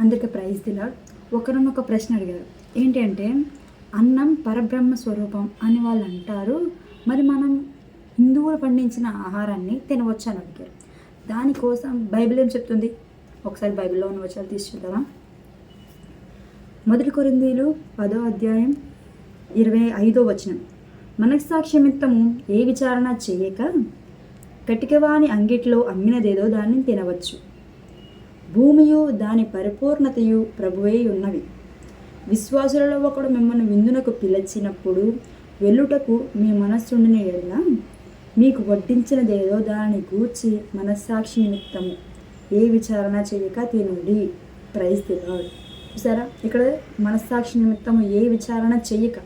అందుకే ప్రైజ్ దిలా ఒకరినొక ప్రశ్న అడిగారు. ఏంటి అంటే అన్నం పరబ్రహ్మ స్వరూపం అని వాళ్ళు అంటారు మరి మనం హిందువులు పండించిన ఆహారాన్ని తినవచ్చు అని అడిగారు. దానికోసం బైబిల్ ఏం చెప్తుంది? ఒకసారి బైబిల్లో ఉన్న వచ్చాలు తీసి చూద్దామా? మొదటి కొరిందీలు పదో అధ్యాయం ఇరవై ఐదో వచనం. మనస్సాక్షిమిత్తము ఏ విచారణ చేయక కటికవాని అంగిట్లో అమ్మినదేదో దాన్ని తినవచ్చు. భూమియు దాని పరిపూర్ణతయు ప్రభువే ఉన్నవి. విశ్వాసులలో ఒకడు మిమ్మల్ని విందునకు పిలిచినప్పుడు వెళ్ళుటకు మీ మనస్సుండిన ఎడల? మీకు వడ్డించినదేదో దానిని గూర్చి మనస్సాక్షి నిమిత్తము. ఏ విచారణ చేయక తినండి. ప్రైజ్ తినాడు సరే ఇక్కడ మనస్సాక్షి నిమిత్తము ఏ విచారణ చేయక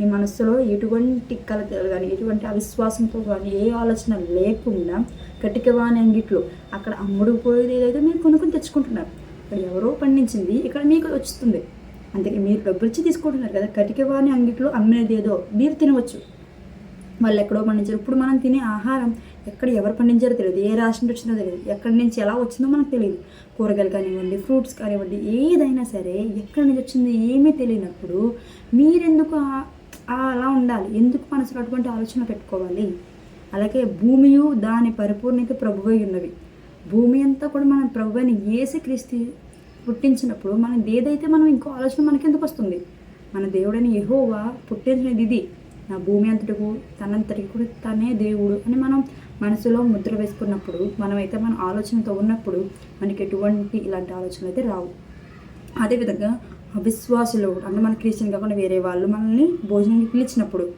మీ మనసులో ఎటువంటి కలతలు కానీ ఎటువంటి అవిశ్వాసంతో కానీ ఏ ఆలోచన లేకుండా కటికవాణి అంగిట్లో అక్కడ అమ్ముడు పోయేది ఏదైతే మీరు కొనుక్కొని తెచ్చుకుంటున్నారు. ఇక్కడ ఎవరో పండించింది ఇక్కడ మీకు వస్తుంది అందుకే మీరు డబ్బులు ఇచ్చి తీసుకుంటున్నారు కదా కటికవాణి అంగిట్లో అమ్మినది ఏదో మీరు తినవచ్చు. వాళ్ళు ఎక్కడో పండించారు. ఇప్పుడు మనం తినే ఆహారం ఎక్కడ ఎవరు పండించారో తెలియదు. ఏ రాష్ట్రం నుంచి వచ్చిందో తెలియదు. ఎక్కడి నుంచి ఎలా వచ్చిందో మనకు తెలియదు. కూరగాయలు కానివ్వండి ఫ్రూట్స్ కానివ్వండి ఏదైనా సరే ఎక్కడి నుంచి వచ్చిందో ఏమీ తెలియనప్పుడు మీరెందుకు అలా ఉండాలి. ఎందుకు మనసులో అటువంటి ఆలోచన పెట్టుకోవాలి? అలాగే భూమియు దాని పరిపూర్ణకి ప్రభువై ఉన్నవి భూమి అంతా కూడా మనం ప్రభువైన ఏసు క్రీస్తు పుట్టించినప్పుడు మనం ఏదైతే మనం ఇంకో ఆలోచన మనకి ఎందుకు వస్తుంది? మన దేవుడైన ఎహోవా పుట్టించినది ఇది. నా భూమి అంతటికు తనంతటికి కూడా తనే దేవుడు అని మనం మనసులో ముద్ర వేసుకున్నప్పుడు మనమైతే మన ఆలోచనతో ఉన్నప్పుడు మనకి ఎటువంటి ఇలాంటి ఆలోచనలు అయితే రావు. అదేవిధంగా అవిశ్వాసులు. అంటే మన క్రిస్టియన్ కాకుండా వేరే వాళ్ళు మనల్ని భోజనానికి పిలిచినప్పుడు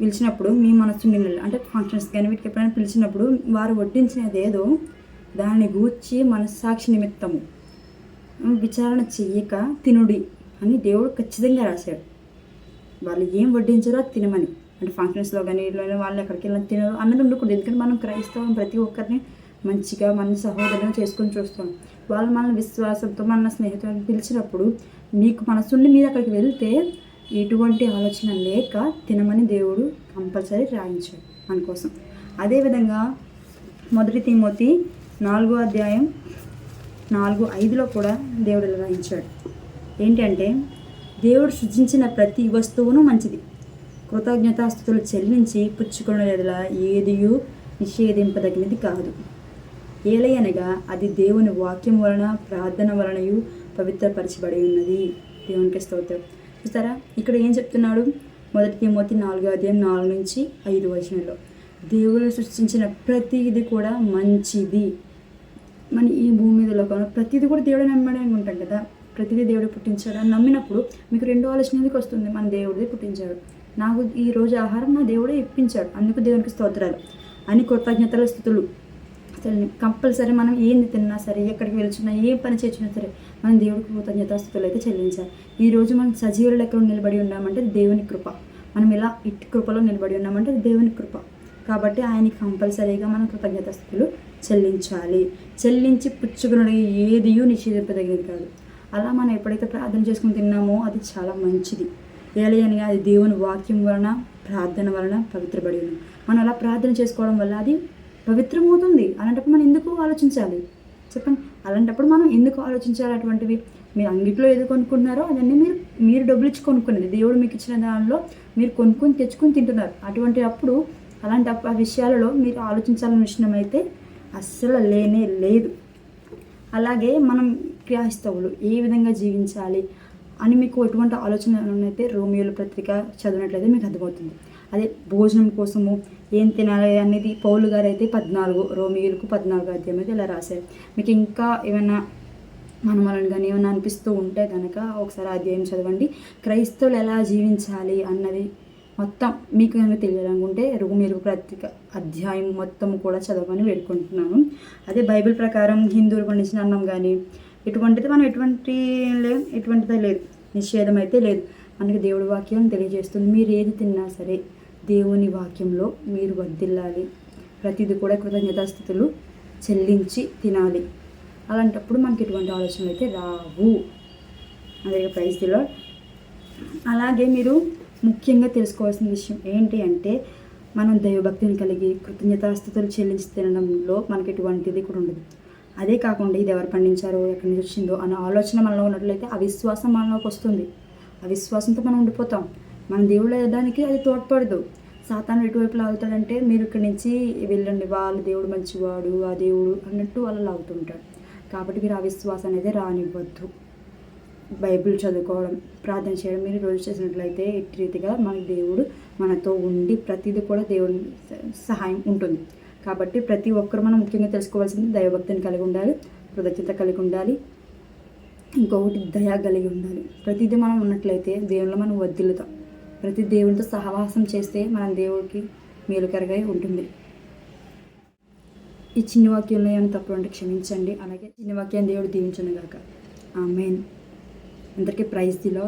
పిలిచినప్పుడు మీ మనసు నిన్న అంటే ఫంక్షన్స్ కానీ వీటికి ఎప్పుడైనా పిలిచినప్పుడు వారు వడ్డించినది ఏదో దాన్ని గూర్చి మనస్సాక్షి నిమిత్తము. విచారణ చెయ్యక తినుడి అని దేవుడు ఖచ్చితంగా రాశాడు. వాళ్ళు ఏం వడ్డించారో తినమని. అంటే ఫంక్షన్స్లో కానీ ఇట్లా వాళ్ళు ఎక్కడికి వెళ్ళినా తినరు అన్నది ఉండకూడదు. ఎందుకంటే మనం క్రైస్తవం ప్రతి ఒక్కరిని మంచిగా మన సహోదరులను చేసుకొని చూస్తాం. వాళ్ళు మన విశ్వాసంతో మన స్నేహితులను పిలిచినప్పుడు మీకు మనసుండి మీరు అక్కడికి వెళ్తే ఎటువంటి ఆలోచన లేక తినమని దేవుడు కంపల్సరీ రాయించాడు మన కోసం. అదేవిధంగా మొదటి తిమోతి నాలుగో అధ్యాయం నాలుగు ఐదులో కూడా దేవుడు రాయించాడు. ఏంటంటే దేవుడు సృజించిన ప్రతి వస్తువును మంచిది. కృతజ్ఞతాస్థుతులు చెల్లించి పుచ్చుకునేలా ఏదియు నిషేధింపదగినది కాదు. ఏలయనగా అది దేవుని వాక్యం వలన ప్రార్థన వలనయు పవిత్రపరచబడి ఉన్నది. దేవునికి స్తోత్రం. చూస్తారా? ఇక్కడ ఏం చెప్తున్నాడు? మొదటి తిమోతి నాలుగో అధ్యాయం నాలుగు నుంచి ఐదు వచనంలో. దేవుడు సృష్టించిన ప్రతిది కూడా మంచిది. మన ఈ భూమి మీద లోకంలో ప్రతిదీ కూడా దేవుడు నమ్మడే అనుకుంటాం కదా. ప్రతిదీ దేవుడు పుట్టించాడు? అని నమ్మినప్పుడు మీకు రెండో ఆలోచన ఎందుకు వస్తుంది? మన దేవుడిదే పుట్టించాడు. నాకు ఈ రోజు ఆహారం నా దేవుడే ఇప్పించాడు. అందుకు దేవునికి స్తోత్రాలు. అని కృతజ్ఞతల స్థుతులు. అసలు కంపల్సరీ మనం ఏంది తిన్నా సరే ఎక్కడికి వెళ్తున్నా ఏ పని చేసినా సరే మనం దేవుడికి కృతజ్ఞతాస్థుతులు అయితే చెల్లించాలి. ఈ రోజు మనం సజీవుల లెక్కలో నిలబడి ఉన్నామంటే దేవుని కృప. మనం ఇలా ఇట్టి కృపలో నిలబడి ఉన్నామంటే దేవుని కృప. కాబట్టి ఆయనకి కంపల్సరీగా మనం కృతజ్ఞతాస్థుతులు చెల్లించాలి. చెల్లించి పుచ్చుకున్నది ఏదియూ నిషేధింపదగినది కాదు. అలా మనం ఎప్పుడైతే ప్రార్థన చేసుకుని తిన్నామో అది చాలా మంచిది. ఏలయనగా అది దేవుని వాక్యం వలన ప్రార్థన వలన పవిత్రపడి ఉంది మనం అలా ప్రార్థన చేసుకోవడం వల్ల అది పవిత్రమవుతుంది. అలాంటప్పుడు మనం ఎందుకు ఆలోచించాలి? చెప్పండి. అలాంటప్పుడు మనం ఎందుకు ఆలోచించాలి అటువంటివి? మీరు అంగిట్లో ఏది కొనుక్కున్నారో అవన్నీ మీరు మీరు డబ్బులు ఇచ్చి కొనుక్కునేది. దేవుడు మీకు ఇచ్చిన దానిలో మీరు కొనుక్కొని తెచ్చుకొని తింటున్నారు. అటువంటి అప్పుడు అలాంటి ఆ విషయాలలో మీరు ఆలోచించాలని విషయం అయితే అస్సలు లేనే లేదు. అలాగే మనం క్రైస్తవులు ఏ విధంగా జీవించాలి అని మీకు ఎటువంటి ఆలోచన అయితే రోమియోల పత్రిక చదివినట్లయితే మీకు అర్థమవుతుంది. అదే భోజనం కోసము ఏం తినాలి అనేది పౌలు గారు అయితే పద్నాలుగు రోమియోలకు పద్నాలుగు అధ్యాయం అయితే ఇలా రాశారు. మీకు ఇంకా ఏమైనా మనమలను కానీ ఏమైనా అనిపిస్తూ ఉంటే కనుక ఒకసారి అధ్యాయం చదవండి. క్రైస్తవులు ఎలా జీవించాలి అన్నది మొత్తం మీకు కనుక తెలియాలనుకుంటే రోమియోల ప్రత్యేక అధ్యాయం మొత్తం కూడా చదవమని వేడుకుంటున్నాను. అదే బైబిల్ ప్రకారం హిందువులు పండించిన అన్నం కానీ ఎటువంటిది మనం ఎటువంటి లేదు ఎటువంటిదే లేదు. నిషేధం అయితే లేదు. మనకి దేవుడి వాక్యం తెలియజేస్తుంది. మీరు ఏది తిన్నా సరే దేవుని వాక్యంలో మీరు వర్దిల్లాలి ప్రతిదీ కూడా కృతజ్ఞతాస్థితులు చెల్లించి తినాలి. అలాంటప్పుడు మనకి ఎటువంటి ఆలోచనలు అయితే రావు. అదే ప్రైజ్ దిలో అలాగే మీరు ముఖ్యంగా తెలుసుకోవాల్సిన విషయం ఏంటి అంటే మనం దైవభక్తిని కలిగి కృతజ్ఞతాస్థితులు చెల్లించి తినడంలో మనకి ఎటువంటిది కూడా ఉండదు. అదే కాకుండా ఇది ఎవరు పండించారో ఎక్కడి నుంచి వచ్చిందో అనే ఆలోచన మనలో ఉన్నట్లయితే అవిశ్వాసం మనలోకి వస్తుంది. అవిశ్వాసంతో మనం ఉండిపోతాం. మన దేవుడు దానికి అది తోడ్పడదు. సాతాను ఎటువైపు లాగుతాడంటే మీరు ఇక్కడి నుంచి వెళ్ళండి వాళ్ళ దేవుడు మంచివాడు ఆ దేవుడు అన్నట్టు వాళ్ళు లాగుతుంటాడు. కాబట్టి మీరు అవిశ్వాసం అనేది రానివ్వద్దు. బైబిల్ చదువుకోవడం ప్రార్థన చేయడం మీరు రోజు చేసినట్లయితే ఇట్టి రీతిగా మన దేవుడు మనతో ఉండి ప్రతిదీ కూడా దేవుడి సహాయం ఉంటుంది. కాబట్టి ప్రతి ఒక్కరు మనం ముఖ్యంగా తెలుసుకోవాల్సింది దైవభక్తిని కలిగి ఉండాలి కృతజ్ఞత కలిగి ఉండాలి ఇంకొకటి దయా కలిగి ఉండాలి. ప్రతిదీ మనం ఉన్నట్లయితే దేవుళ్ళు మనం వదిలుతాం. ప్రతి దేవునితో సహవాసం చేస్తే మన దేవుడికి మేలుకరగా ఉంటుంది. ఈ చిన్న వాక్యంలో ఏమైనా తప్పు అంటే క్షమించండి. అలాగే చిన్న వాక్యాన్ని దేవుడు దీవించను గాక. ఆ మెయిన్ అందరికీ ప్రైజ్ దిలో